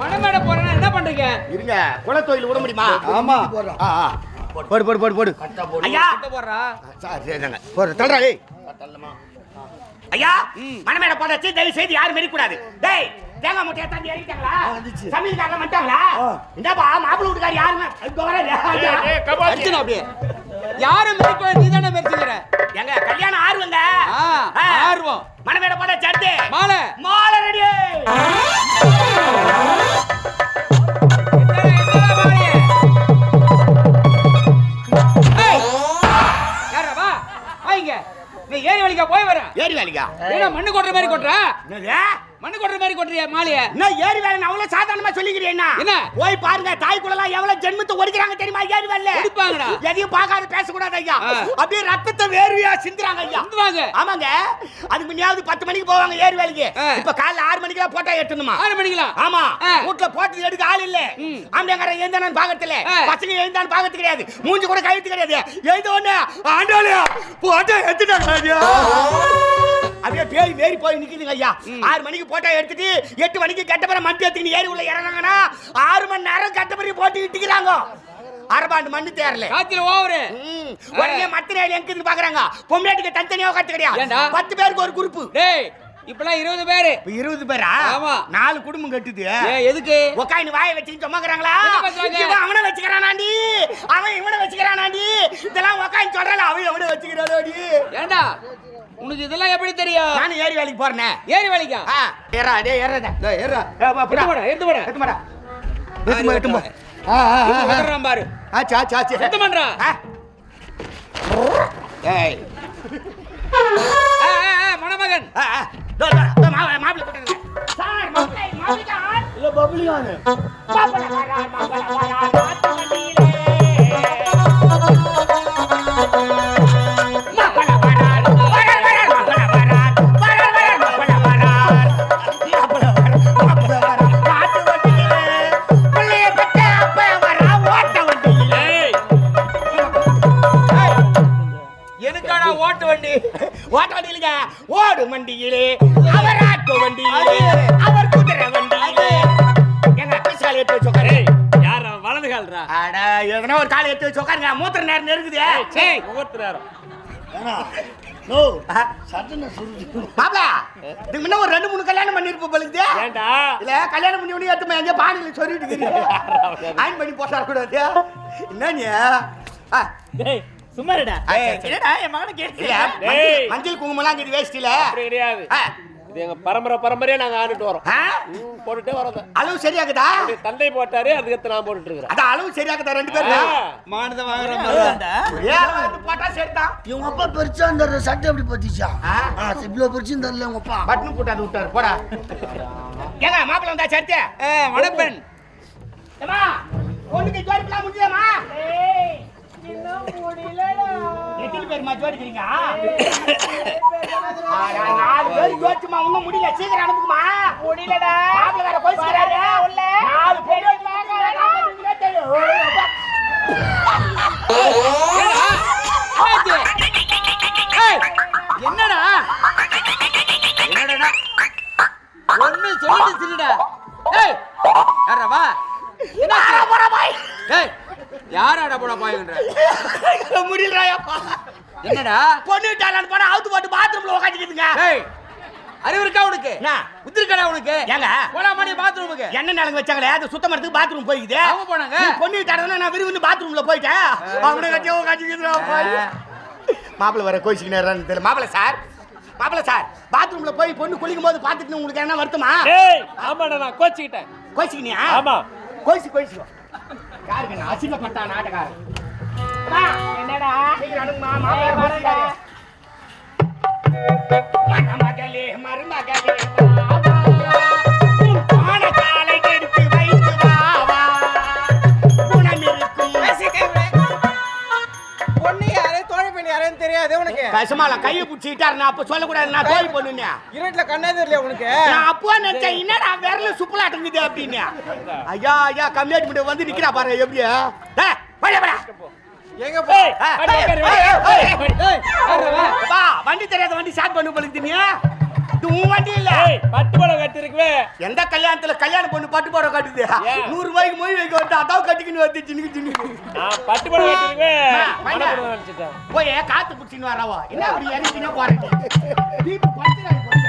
மணமேடை போறேன்னா என்ன பண்றீங்க? இருங்க குலத்தொழில் விட முடியுமா? ஆமா. ஆ, ஆ. போடு போடு போடு போடு. ஐயா! கிட்ட போடுறா? போடு தள்ளுறா டேய் ஐயா! மணமேட போட்டாச்சு தயவு செய்து யாரும் மெரிக்க கூடாது டேய் தேங்காய் முட்டையை தாண்டி இறங்கிட்டாங்களா வந்துச்சு. சமையல்காரங்க வந்துட்டாங்களா? என்னப்பா மாப்பிள்ளை வீட்டுக்கார அப்படியே யாரும் மெரிக்க நீ தானே மெரிச்சுக்கிற எங்க கல்யாணம் ஆர்வங்க ஆ, ஆ. ஆர்வம். மணமேட போட சட்டு. மாலை. மாலை ரெடி. ஏரி வலிக்கா போய் வர. ஏரி வேலைக்கா ஏன்னா மண்ணு கொட்டுற மாதிரி கொட்டுற. மண்ணு கொட்டுற மாதிரி கொட்டுறிய மாலைய? என்ன ஏரி வேலை அவ்வளவு சாதாரணமா சொல்லிக்கிறேன் என்ன? போய் பாருங்க தாய்க்குள்ளலாம் எவ்வளவு ஜென்மத்தை ஒடிக்கிறாங்க தெரியுமா ஏரி வேலை ஒடிப்பாங்கடா. எதையும் பார்க்காத பேசக்கூடாது ஐயா. அப்படியே ரத்தத்தை வேர்வையா சிந்துறாங்க ஐயா. வந்துவாங்க ஆமாங்க. அதுக்கு முன்னாவது பத்து மணிக்கு போவாங்க ஏரி வேலைக்கு. இப்ப காலைல ஆறு மணிக்கு போட்டா எட்டணுமா? ஆறு மணிக்கலாம் ஆமா. வீட்டுல போட்டு எடுக்க ஆள் இல்ல. ம். ஆம்பளைங்கார எழுந்தானு பாக்கத்துல. பசங்க எழுந்தானு பாக்கத்து கிடையாது. மூஞ்சி கூட கழுத்து கிடையாது. எழுந்த உடனே ஆண்டாளியா போட்டா எடுத்துட்டாங்க அப்படியே பேய் மேரி போய் நிக்குதுங்க ஐயா. ஆறு மணிக்கு போட்டா எடுத்துட்டு எட்டு மணிக்கு கட்டப்பறம் மண் எடுத்துக்கிட்டு ஏரி உள்ள இறங்குறாங்கன்னா ஆறு மணி நேரம் கட்டப்பறி போட்டு இட்டுக்கிறாங்க அரபாண்டு மண்ணு தேரல காத்துல ஓவரு. உடனே மத்த நேரம் எங்க பாக்குறாங்க. பொம்னாட்டிக்கு தனித்தனியா ஏன்டா? கிடையாது பத்து பேருக்கு ஒரு குரூப் டேய் இப்பெல்லாம் இருபது பேரு. இருபது பேரா? ஆமா. நாலு குடும்பம் கட்டுது. எதுக்கு? உக்காந்து வாயை வச்சுக்கிட்டு? இவன் அவனை வச்சுக்கிறானாண்டி. அவன் இவனை வச்சுக்கிறானாண்டி. இதெல்லாம் உக்காந்து சொல்றான் அவன் எவனை வச்சுக்கிறானாடி? ஏண்டா? உனக்கு இதெல்லாம் எப்படி தெரியும்? நானும் ஏரி வேலைக்கு போறேன். ஏரி வலிக்கா? ஆ ஏறா டே ஏறதா ஏறா. எடுத்து போடா. எடுத்து போடா எட்டு மாடா எட்டு மா எட்டு மா ஆ ஆ, பாரு. ஆச்சு ஆச்சு ஆச்சு. சுத்தம் பண்றா. ஏய். மணமகன். மாப்பிள்ளை வா. சார், மாப்பிள்ளை, மாப்பிள்ளைக்கார். இல்ல பப்ளிகானு மாப்பிள்ளை ஓட்ட வண்டியிலுங்க ஓடு வண்டியிலே. அவர் ஆட்டு வண்டியிலே. அவர் குதிரை வண்டியிலே. எங்க பிசால எடுத்து வச்சு உட்காரு யார் வலது கால்ரா? அட எதனா ஒரு காலை எடுத்து வச்சு உட்காருங்க மூத்திர நேரம் நெருங்குது. சரி முகூர்த்த நேரம். ஒரு ரெண்டு மூணு கல்யாணம் பண்ணிருப்ப பழுது ஏன்டா இல்ல கல்யாணம் பண்ணி உடனே எடுத்து எங்க பானையில சொல்லிட்டு ஆயின் பண்ணி போட்டா கூடாது என்ன சும்மா இருடா. என் மகனை இல்ல, மஞ்சள் குங்குமம்லாம் இது வேஸ்ட் இல்ல. அப்படி கிடையாது. இது எங்க பரம்பரை பரம்பரையா நாங்க ஆண்டுட்டு வரோம். போட்டுட்டே வரோம் அளவு சரியாக்குதா தந்தை போட்டாரு அதுக்கு நான் போட்டுட்டு இருக்கிறேன் அதான் அளவு சரியாக்குதா ரெண்டு பேரும் மானத்தை வாங்குற மாதிரி. எடுத்து போட்டா சரிதான். இவங்க அப்பா பெருசா இந்த சட்டை எப்படி பத்திச்சா? இவ்வளவு பெருசு தரல உங்க அப்பா. பட்டன் போட்டாது விட்டாரு. போடா. ஏங்க மாப்பிள்ள வந்தா மணப்பெண் ஏமா பொண்ணுக்கு ஜோடிக்கலாம் முடியலமா எத்தனை பேருமா ஜோடிக்கிறீங்க நாலு பேர் ஜோடிச்சுமா இன்னும் முடியல. சீக்கிரம் அனுப்புமா முடியலடா. மாப்பிள்ள வேற போயிச்சுக்கிறாரு நாலு பேர் முடியலடாப்பா என்னடா? பொண்ணு விட்டாலான்னு போனா அவுத்து போட்டு பாத்ரூம்ல உட்காந்துக்கிதுங்க ஏய் அறிவு இருக்கா உனக்கு? என்ன? உத்திருக்கடா உனக்கு? ஏங்க? போனா மணி பாத்ரூமுக்கு என்ன நிலங்க வச்சாங்களே? அது சுத்தம் பண்ணதுக்கு பாத்ரூம் போய்க்குது. அவங்க போனாங்க. பொண்ணு விட்டாடனா நான் விரும்பி பாத்ரூம்ல போயிட்டேன். அவனை கட்டியோ காட்சிக்குதுடா மாப்பிள்ள வர கோச்சிக்கினாரான்னு தெரியல. மாப்பிள்ள சார் மாப்பிள்ள சார் பாத்ரூம்ல போய் பொண்ணு குளிக்கும் போது பாத்துட்டு உங்களுக்கு என்ன வருத்தமா? ஆமாடா நான் கோச்சிக்கிட்டேன். கோச்சிக்கினியா? ஆமா. கோச்சி கோச்சிக்கோ யாருக்கு? நாட்டக்காரன் என்னடா? வரேன்டா மருமகளே கசமால கையை பிடிச்சிட்டாரு நான் அப்ப சொல்லக்கூடாது. நான் தோல் பொண்ணுன்னு இருட்டுல கண்ணே தெரியல உனக்கு? நான் அப்போ நினைச்சேன் என்னடா விரல சுப்பலாட்டுங்குது அப்படின்னு. ஐயா ஐயா கம்மியாட்டி வந்து நிக்கிறா பாரு எப்படி ஏய், வாடா, வாடா. எங்க போ ஏய், அடி, ஏய், அடி, ஏய், ஏய், ஏய். ஏய் யாரா வா அப்பா, வண்டி தெரியாத வண்டி ஸ்டார்ட் பண்ணு பழுக்குது நீ. இது உன் வண்டி இல்ல. பட்டு புடவை கட்டிருக்குவே. எந்த கல்யாணத்துல கல்யாண பொண்ணு பட்டு போட கட்டுது? நூறு ரூபாய்க்கு மொய் வைக்க வந்து அதான் கட்டிக்கின்னு வந்து சின்னுக்கு நான் பட்டு புடவை கட்டிருக்குவே போய் காத்து பிடிச்சின்னு வரவா என்ன அப்படி இறங்கினா போறேன்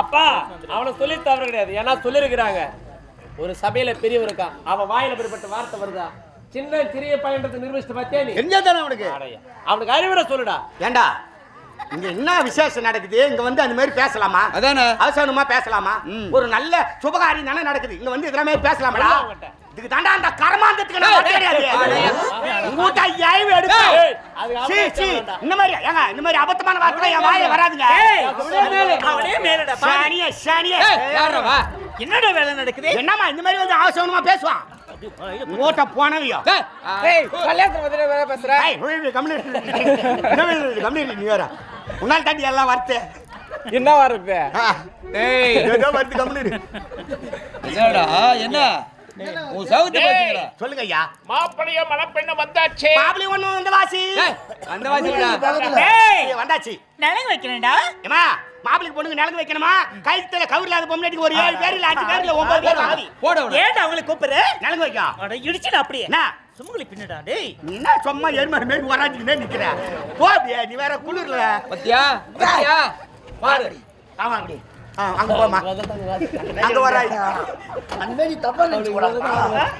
அப்பா அவனை சொல்லி தவறு கிடையாது. ஏன்னா சொல்லிருக்கிறாங்க. ஒரு சபையில பெரியவர் இருக்கான் அவன் வாயில பெறப்பட்ட வார்த்தை வருதா? சின்ன சிறிய பையன்றது நிரூபிச்சு பார்த்தியா நீ? தெரிஞ்சதானே அவனுக்கு. அவனுக்கு அறிவுரை சொல்லுடா. ஏண்டா? இங்க என்ன விசேஷம் நடக்குது? இங்க வந்து அந்த மாதிரி பேசலாமா? அதானே. அவசரமா பேசலாமா? ஒரு நல்ல சுபகாரியம் தானே நடக்குது. இங்க வந்து இதெல்லாம் பேசலாமாடா. இதுக்கு தாண்டா அந்த கர்மாந்தத்துக்கு நான் கிடையாது. உங்ககிட்ட ஐயாயிரம் ஏய், எடுப்பேன் அதுக்கு சீ, சீ. இந்த மாதிரி ஏங்க இந்த மாதிரி அபத்தமான வார்த்தை என் வாயில வராதுங்க. அவனே மேலடா சாணியே சாணியே யாரவா என்னடா வேலை நடக்குது? என்னம்மா இந்த மாதிரி வந்து அவசரமா பேசுவான்? ஓட்ட போனவியோ. ஏய் கல்யாணத்துல வந்து வேற பேசுற. ஏய், விடு, கம்முனு இரு. என்ன விடு, கம்முனு இரு, நீ வேற. உன்னால் தாண்டி எல்லாம் வரத்து. என்ன வருது? ஏய். ஏதோ வருது கம்முனு. என்னடா என்ன? உன் சவுத்து பாத்தீங்களா? சொல்லுங்க ஐயா மாப்பிளைய மணப்பெண்ண வந்தாச்சே. மாப்பிளி ஒண்ணு வந்த வாசி அந்த வாசிடா ஏய், வந்தாச்சு. நிலங்க வைக்கிறேன்டா ஏமா மாப்பிளைக்கு பொண்ணுக்கு நிலங்கு வைக்கணுமா? கைத்துல கவுர் இல்லாத பொம்னாட்டிக்கு ஒரு ஏழு பேர் இல்ல அஞ்சு பேர் இல்ல ஒன்பது பேர் ஆவி போட உடனே. ஏன்டா அவங்களை கூப்பிடுற? நிலங்கு வைக்கும் அட இடிச்சுடா அப்படியே. என்ன? சுமங்கலி பின்னடா டேய். நீ என்ன சும்மா எருமாடு மாரி வராஞ்சுக்கிட்டே நிக்கிற? நீ வேற குளிர்ல. பத்தியா? பத்தியா? பாரு. ஆமா அப்படி ஆ, அங்க போமா அங்க அந்த மாதிரி தப்பா நினைச்சு